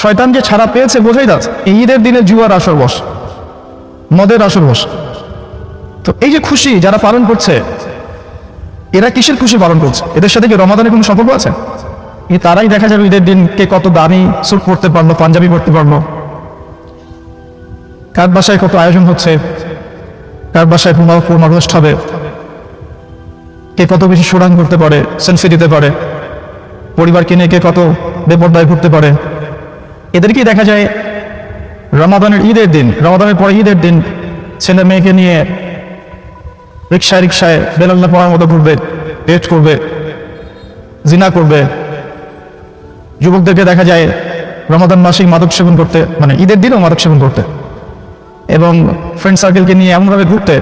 শয়তান যে ছাড়া পেয়েছে বোঝাই এই ঈদের দিনে জুয়ার আসর বস, মদের আসর বস। তো এই যে খুশি যারা পালন করছে, এরা কিসের খুশি পালন করছে? এদের সাথে কি রমাদানের কোনো সম্পর্ক আছে? এই তারাই দেখা যাবে ঈদের দিন কে কত দামি স্যুট পড়তে পারল, পাঞ্জাবি পড়তে পারল। কার বাসায় কত আয়োজন হচ্ছে, কার বাসায় পুনর্গোষ্ঠ হবে, কে কত বেশি সুরাং করতে পারে, সেলফি দিতে পারে, পরিবারকে নিয়ে কে কত বেপর্দায় ঘুরতে পারে। এদেরকেই দেখা যায় রমাদানের ঈদের দিন, রমাদানের পরে ঈদের দিন ছেলে মেয়েকে নিয়ে রিক্সায় রিক্সায় বেলাল্লা পড়ার মতো ঘুরবে ডেট করবে, জিনা করবে। যুবকদেরকে দেখা যায় রমাদান মাসেই মাদক সেবন করতে মানে ঈদের দিনও মাদক সেবন করতে। এবং ফ্রেন্ড সার্কেলকে নিয়ে এমনভাবে ঘুরতে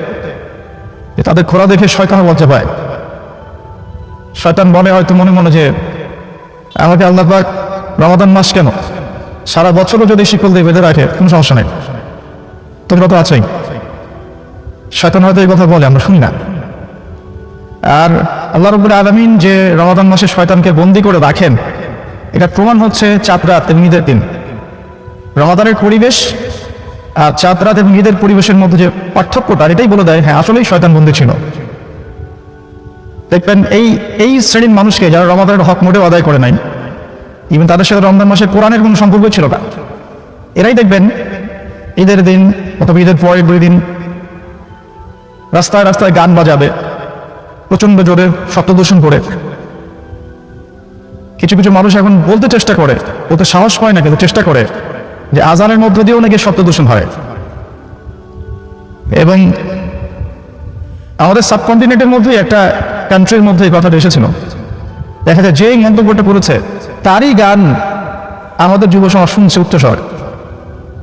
যে তাদের খোরা দেখে শয়তান লজ্জা পায়। শয়তান বলে হয়তো মনে মনে যে, আমাকে আল্লাহ পাক রমাদান মাস কেন সারা বছরও যদি শিকল দিয়ে বেঁধে রাখে, কোনো সমস্যা নেই। তোমরা তো আছেই। শয়তান হয়তো এই কথা বলে, আমরা শুনি না। আর আল্লাহ রবুল আলমিন যে রমাদান মাসে শয়তানকে বন্দি করে রাখেন, এটা প্রমাণ হচ্ছে চাঁদ রাত এবং ঈদের দিন। রমাদানের পরিবেশ আর চাঁদ রাত এবং ঈদের পরিবেশের মধ্যে যে পার্থক্যটা এটাই বলে দেয় হ্যাঁ আসলেই শয়তান বন্দি ছিল। দেখবেন এই এই শ্রেণির মানুষকে যারা রমাদানের হক মোটেও আদায় করে নাই ইভেন তাদের সাথে রমজান মাসে কোরআনের কোনো সম্পর্ক ছিল না। এরাই দেখবেন, ঈদের দিন অথবা ঈদের পরের দুই দিন রাস্তায় রাস্তায় গান বাজাবে প্রচণ্ড জোরে শব্দ দূষণ করে। কিছু কিছু মানুষ এখন বলতে চেষ্টা করে ওতে সাহস পায় না, কিন্তু চেষ্টা করে যে আজানের মধ্যে দিয়েও নাকি শব্দ দূষণ হয়। এবং আমাদের সাবকন্টিনেন্টের মধ্যেই একটা কান্ট্রির মধ্যে এই কথাটা এসেছিল। দেখা যায় যেই মন্তব্যটা করেছে তারই গান আমাদের যুব সমাজ শুনছে উচ্চস্বর।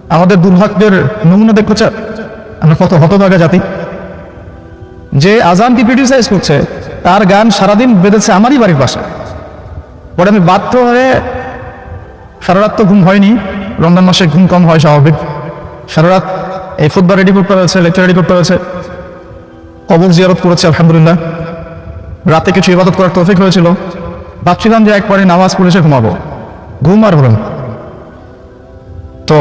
আমাদের দুর্ভাগ্যের নমুনা দেখতে আমরা কত হতভাগা জাতি। যে আজানকে ক্রিটিসাইজ করছে, তার গান সারাদিন বেঁধেছে আমারই বাড়ির পাশে। পরে আমি বাধ্য হয়ে সারা রাত তো ঘুম হয়নি, রমজান মাসে ঘুম কম হয় স্বাভাবিক। সারা রাত এই ফুটবল রেডি করতে হয়েছে, লেকচার রেডি করতে হয়েছে। কবর জিয়ারত করেছে, আলহামদুলিল্লাহ। রাতে কিছু ইবাদত করার তৌফিক হয়েছিল। ভাবছিলাম যে একবারে নামাজ পড়ে এসে ঘুমাবো। ঘুম আর হলো তো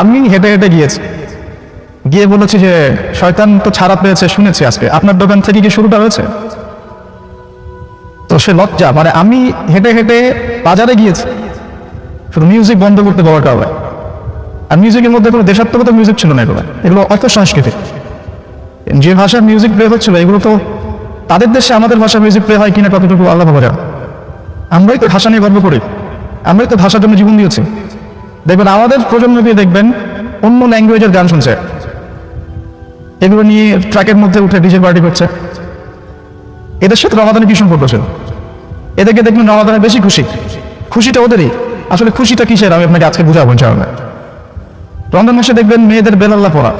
আমি হেঁটে হেঁটে গিয়েছি। গিয়ে বলেছি যে, শয়তান তো ছাড়া পেয়েছে, শুনেছি আজকে। আপনার দোকান থেকে কি শুরুটা হয়েছে? তো সে লজ্জা মানে আমি হেঁটে হেঁটে বাজারে গিয়েছি। শুধু মিউজিক বন্ধ করতে বলার কারণে। আর মিউজিকের মধ্যে কোনো দেশাত্মকতা মিউজিক ছিল না এগুলো। এগুলো অর্থ সাংস্কৃতিক যে ভাষার মিউজিক প্লে হচ্ছিল, এগুলো তো তাদের দেশে আমাদের ভাষা মিউজিক প্লে হয় কিনা কতটুকু আল্লাহ ভাবা আমরাই তো ভাষা নিয়ে গর্ব করি। আমরাই তো ভাষার জন্য জীবন দিয়েছি। দেখবেন আমাদের প্রজন্ম দিয়ে দেখবেন অন্য ল্যাঙ্গুয়েজের গান শুনছে। এগুলো নিয়ে ট্র্যাকের মধ্যে উঠে ডিজে পার্টি করছে। এদের সাথে রমাদানের কি সম্পর্ক ছিল? এদেরকে দেখবেন রমাদানের বেশি খুশি। খুশিটা ওদেরই। আসলে খুশিটা কিসের? আমি আপনাকে আজকে বুঝাবো ইনশাআল্লাহ। রমজান মাসে দেখবেন মেয়েদের বেলাল্লা পড়া।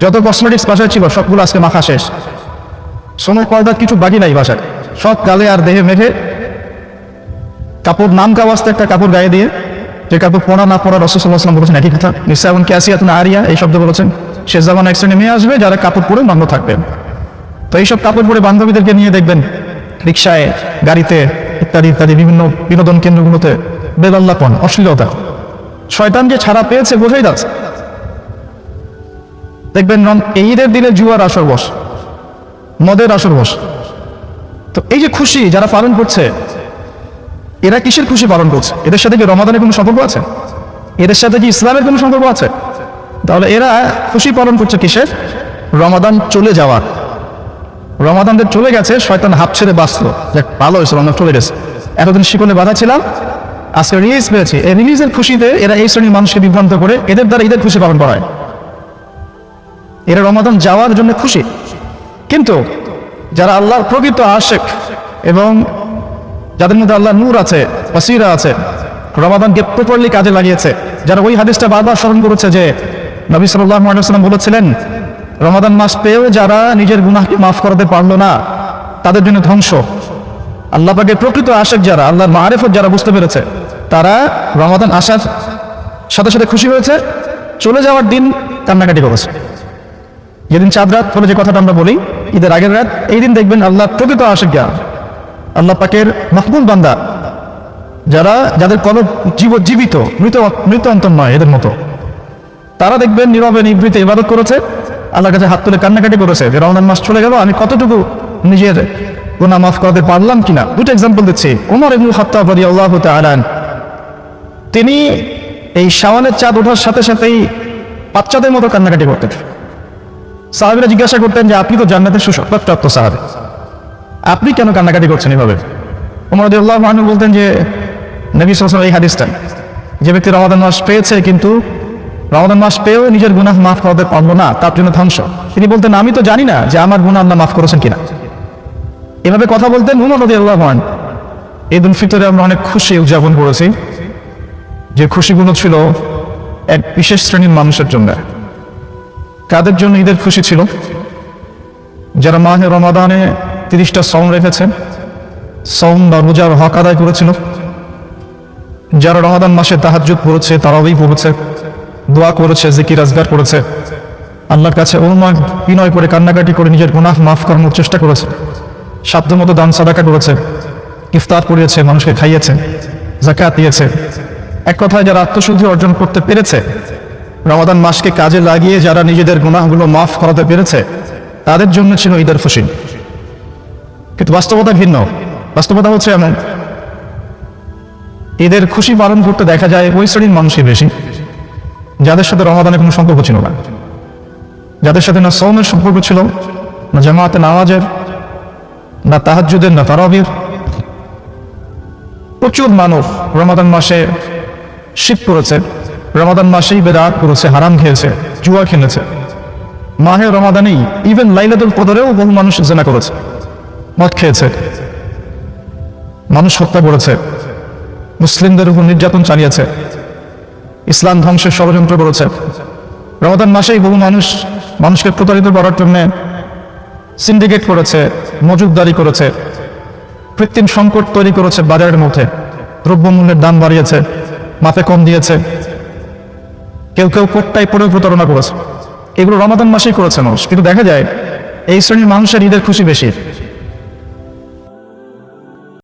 যত কসমেটিক্স বাসায় ছিল, সবগুলো আজকে মাখা শেষ। সোনার পর্দার কিছু বাকি নাই বাসায়। সব গালে আর দেহে মেঘে কাপড় নাম কাওয়াজতে একটা কাপড় গায়ে দিয়ে, যে কাপড় পরা না পরা রসুল্লাহাম বলেছেন, একই কথা। নিশ্চয় এমন ক্যাসিয়া তুমি আরিয়া এই শব্দ বলেছেন, শেষ জামান এক শ্রেণি মেয়ে আসবে যারা কাপড় পরে নগ্ন থাকবে। তো এইসব কাপড় পরে বান্ধবীদেরকে নিয়ে দেখবেন রিক্সায় গাড়িতে ইত্যাদি ইত্যাদি বিভিন্ন বিনোদন কেন্দ্রগুলোতে বেদাল্লাপন, অশ্লীলতা। শয়তান যে ছাড়া পেয়েছে বোঝাই যাচ্ছে। দেখবেন এই ঈদের দিনে জুয়ার আসর বস। মদের আসর বস। তো এই যে খুশি যারা পালন করছে, এরা কিসের খুশি পালন করছে? এদের সাথে কি রমাদানের কোনো সম্পর্ক আছে? এদের সাথে কি ইসলামের কোনো সম্পর্ক আছে? তাহলে এরা খুশি পালন করছে কিসের? রমাদান চলে যাওয়ার। রমাদানদের চলে গেছে, শয়তান হাফ ছেড়ে বাঁচলো। যে ভালো হয়েছে, রমাদান চলে গেছে। এতদিন শিকলে বাধা ছিলাম, আজকে রিলিজ পেয়েছি। এই রিলিজের খুশিতে এরা এই শ্রেণির মানুষকে বিভ্রান্ত করে, এদের দ্বারা ঈদের খুশি পালন করায় এরা রমাদান যাওয়ার জন্য খুশি। কিন্তু যারা আল্লাহর প্রকৃত আশেক এবং যাদের মধ্যে আল্লাহ নূর আছে ওসিরা আছে, রমাদানকে প্রপারলি কাজে লাগিয়েছে, যারা ওই হাদিসটা বারবার স্মরণ করেছে যে নবী সাল্লাম বলেছিলেন, রমাদান মাস পেয়েও যারা নিজের গুনাহকে মাফ করাতে পারল না, তাদের জন্য ধ্বংস। আল্লাহ পাকের প্রকৃত আশেক যারা, আল্লাহর মারেফত যারা বুঝতে পেরেছে, তারা রমাদান আসার সাথে সাথে খুশি হয়েছে, চলে যাওয়ার দিন কান্নাকাটি করেছে। যেদিন চাঁদ রাত বলে যে কথাটা আমরা বলি ঈদের আগের রাত এই দিন দেখবেন আল্লাহ প্রকৃত যারা আল্লাহ পাকের মকবুল বান্দা, যারা, যাদের কলব জীব, জীবিত, মৃত মৃত অন্তর নয় এদের মতো। তারা দেখবেন নীরবে নিবৃতে ইবাদত করেছে, আল্লাহর কাছে হাত তুলে কান্নাকাটি করেছে যে রমজান মাস চলে গেল, আমি কতটুকু নিজের গুণা মাফ করাতে পারলাম কিনা? দুটো এক্সাম্পল দিচ্ছি। উমর ইবনুল খাত্তাব রাদিয়াল্লাহু তাআলা আনহু। তিনি এই শাওয়ালের চাঁদ ওঠার সাথে সাথেই বাচ্চাদের মতো কান্নাকাটি করতেন। সাহাবিরা জিজ্ঞাসা করতেন যে, আপনি তো জান্নাতের সুসংবাদপ্রাপ্ত সাহাবি। আপনি কেন কান্নাকাটি করছেন এভাবে? উমর রাদিয়াল্লাহু আনহু বলতেন যে, নবী ওয়াসাল্লাম এই হাদিসটা। যে ব্যক্তি রমাদান মাস পেয়েছে কিন্তু রমাদান মাস পেয়েও নিজের গুনাহ মাফ করাতে পারল না, তার জন্য ধ্বংস। তিনি বলতেন, আমি তো জানি না যে আমার গুণা আল্লাহ মাফ করেছেন কিনা। এভাবে কথা বলতেন উমর রাদিয়াল্লাহু আনহু। ঈদ উল ফিতরে আমরা অনেক খুশি উদযাপন করেছি। যে খুশিগুলো ছিল এক বিশেষ শ্রেণির মানুষের জন্য। কাদের জন্য ঈদের খুশি ছিল? যারা মাহে রমাদানে তিরিশটা সম রেখেছে সম বা রোজার হক আদায় করেছিল, যারা রমাদান মাসে তাহাজ্জুদ পড়েছে তারাবি পড়েছে, দোয়া করেছে, জিকির আজগার করেছে, আল্লাহর কাছে অনুমান বিনয় করে কান্নাকাটি করে নিজের গুনাহ মাফ করানোর চেষ্টা করেছে সাধ্য মতো দান, সাদাকা করেছে, ইফতার করিয়েছে, মানুষকে খাইয়েছে জাকাত দিয়েছে। এক কথায় যারা আত্মশুদ্ধি অর্জন করতে পেরেছে রমাদান মাসকে কাজে লাগিয়ে যারা নিজেদের গুনাহগুলো মাফ করাতে পেরেছে, তাদের জন্য ছিল ঈদের খুশি। কিন্তু বাস্তবতা ভিন্ন। বাস্তবতা হচ্ছে এমন। ঈদের খুশি পালন করতে দেখা যায় ওই শ্রেণির মানুষই বেশি, যাদের সাথে রমাদানের কোনো সম্পর্ক ছিল না। যাদের সাথে না সৌমের সম্পর্ক ছিল, না জামাতে নামাজের, না তাহাজ্জুদের, না তারাবির। প্রচুর মানুষ রমাদান মাসে শীত পড়েছে রমাদান মাসেই বেদাত করেছে, হারাম খেয়েছে, জুয়া খেলেছে। মাহে রমাদানেই ইভেন লাইলাতুল কদরেও বহু মানুষ জেনা করেছে, মদ খেয়েছে। মানুষ হত্যা করেছে, মুসলিমদের উপর নির্যাতন চালিয়েছে, ইসলাম ধ্বংসের ষড়যন্ত্র করেছে। রমাদান মাসেই বহু মানুষ মানুষকে প্রতারিত করার জন্য সিন্ডিকেট করেছে, মজুদদারি করেছে, কৃত্রিম সংকট তৈরি করেছে বাজারের মধ্যে, দ্রব্যমূল্যের দাম বাড়িয়েছে, মাপে কম দিয়েছে। কেউ কেউ কোটটাই পরে প্রতারণা করেছে। এগুলো রমাদান মাসেই করেছে মানুষ। কিন্তু দেখা যায়, এই শ্রেণির মানুষের ঈদের খুশি বেশি।